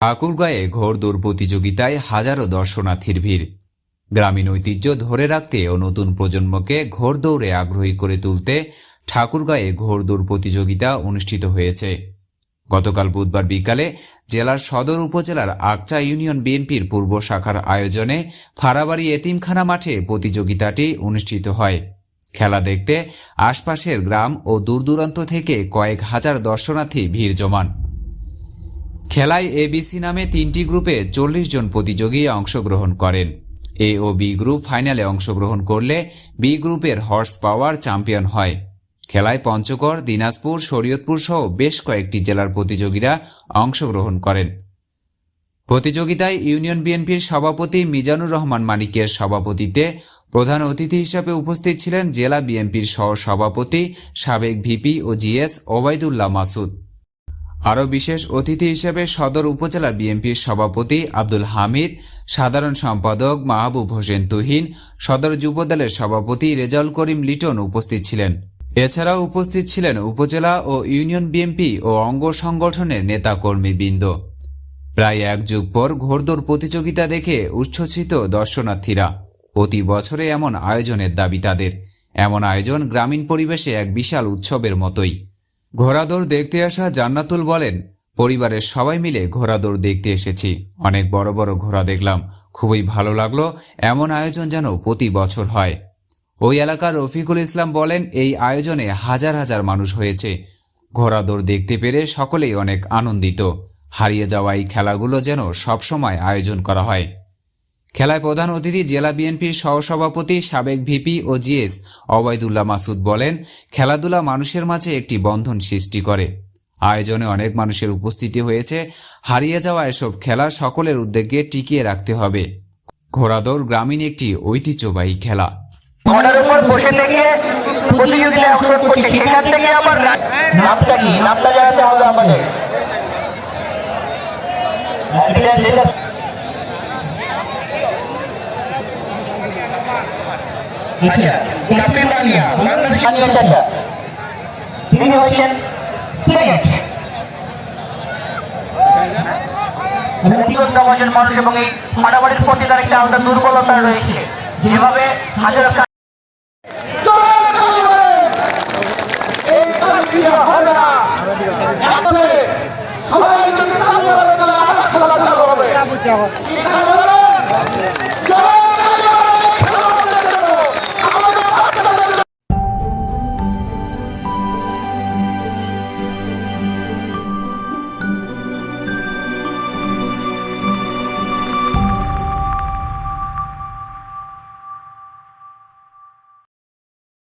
ঠাকুরগাঁয়ে ঘোড়দৌড় প্রতিযোগিতায় হাজারো দর্শনার্থীর ভিড়। গ্রামীণ ঐতিহ্য ধরে রাখতে ও নতুন প্রজন্মকে ঘোড়দৌড়ে আগ্রহী করে তুলতে ঠাকুরগাঁয়ে ঘোড়দৌড় প্রতিযোগিতা অনুষ্ঠিত হয়েছে। গতকাল বুধবার বিকালে জেলার সদর উপজেলার আকচা ইউনিয়ন বিএনপির পূর্ব শাখার আয়োজনে ফারাবাড়ি এতিমখানা মাঠে প্রতিযোগিতাটি অনুষ্ঠিত হয়। খেলা দেখতে আশপাশের গ্রাম ও দূরদূরান্ত থেকে কয়েক হাজার দর্শনার্থী ভিড় জমান। খেলায় এবিসি নামে তিনটি গ্রুপে চল্লিশ জন প্রতিযোগী অংশগ্রহণ করেন। এ ও বি গ্রুপ ফাইনালে অংশগ্রহণ করলে বি গ্রুপের হর্স পাওয়ার চ্যাম্পিয়ন হয়। খেলায় পঞ্চগড়, দিনাজপুর, শরীয়তপুর সহ বেশ কয়েকটি জেলার প্রতিযোগীরা অংশগ্রহণ করেন। প্রতিযোগিতায় ইউনিয়ন বিএনপির সভাপতি মিজানুর রহমান মানিকের সভাপতিতে প্রধান অতিথি হিসেবে উপস্থিত ছিলেন জেলা বিএনপির সহ সভাপতি সাবেক ভিপি ও জিএস ওবায়দুল্লাহ মাসুদ। আরও বিশেষ অতিথি হিসেবে সদর উপজেলা বিএনপির সভাপতি আব্দুল হামিদ, সাধারণ সম্পাদক মাহবুব হোসেন তুহিন, সদর যুবদলের সভাপতি রেজাউল করিম লিটন উপস্থিত ছিলেন। এছাড়াও উপস্থিত ছিলেন উপজেলা ও ইউনিয়ন বিএনপি ও অঙ্গ সংগঠনের নেতাকর্মীবৃন্দ। প্রায় এক যুগ পর ঘোড়দৌড় প্রতিযোগিতা দেখে উচ্ছ্বসিত দর্শনার্থীরা। প্রতি বছরে এমন আয়োজনের দাবি তাদের। এমন আয়োজন গ্রামীণ পরিবেশে এক বিশাল উৎসবের মতোই। ঘোড়াদৌড় দেখতে আসা জান্নাতুল বলেন, পরিবারের সবাই মিলে ঘোড়াদৌড় দেখতে এসেছি। অনেক বড় বড় ঘোড়া দেখলাম। খুবই ভালো লাগল, এমন আয়োজন যেন প্রতি বছর হয়। ওই এলাকার রফিকুল ইসলাম বলেন, এই আয়োজনে হাজার হাজার মানুষ হয়েছে। ঘোড়াদৌড় দেখতে পেরে সকলেই অনেক আনন্দিত। হারিয়ে যাওয়া এই খেলাগুলো যেন সবসময় আয়োজন করা হয়। খেলায় প্রধান অতিথি জেলা বিএনপির সহসভাপতি, সাবেক ভিপি ও জিএস অবায়দুল্লাহ মাসুদ বলেন, খেলাধুলা মানুষের মাঝে একটি বন্ধন সৃষ্টি করে। আয়োজনে অনেক মানুষের উপস্থিতি হয়েছে। হারিয়ে যাওয়া এসব খেলা সকলের উদ্যোগে টিকিয়ে রাখতে হবে। ঘোড়াদৌড় গ্রামীণ একটি ঐতিহ্যবাহী খেলা। প্রতিযোগিতায় আচ্ছা ক্যাপ্টেন বানিয়া বাংলাদেশ স্থানীয় চাচা তিনি হচ্ছেন সেকেন্ড এবং মানুষ এবং এই মারামারির প্রতি তার একটা আলাদা দুর্বলতা রয়েছে যেভাবে হাজার সবাই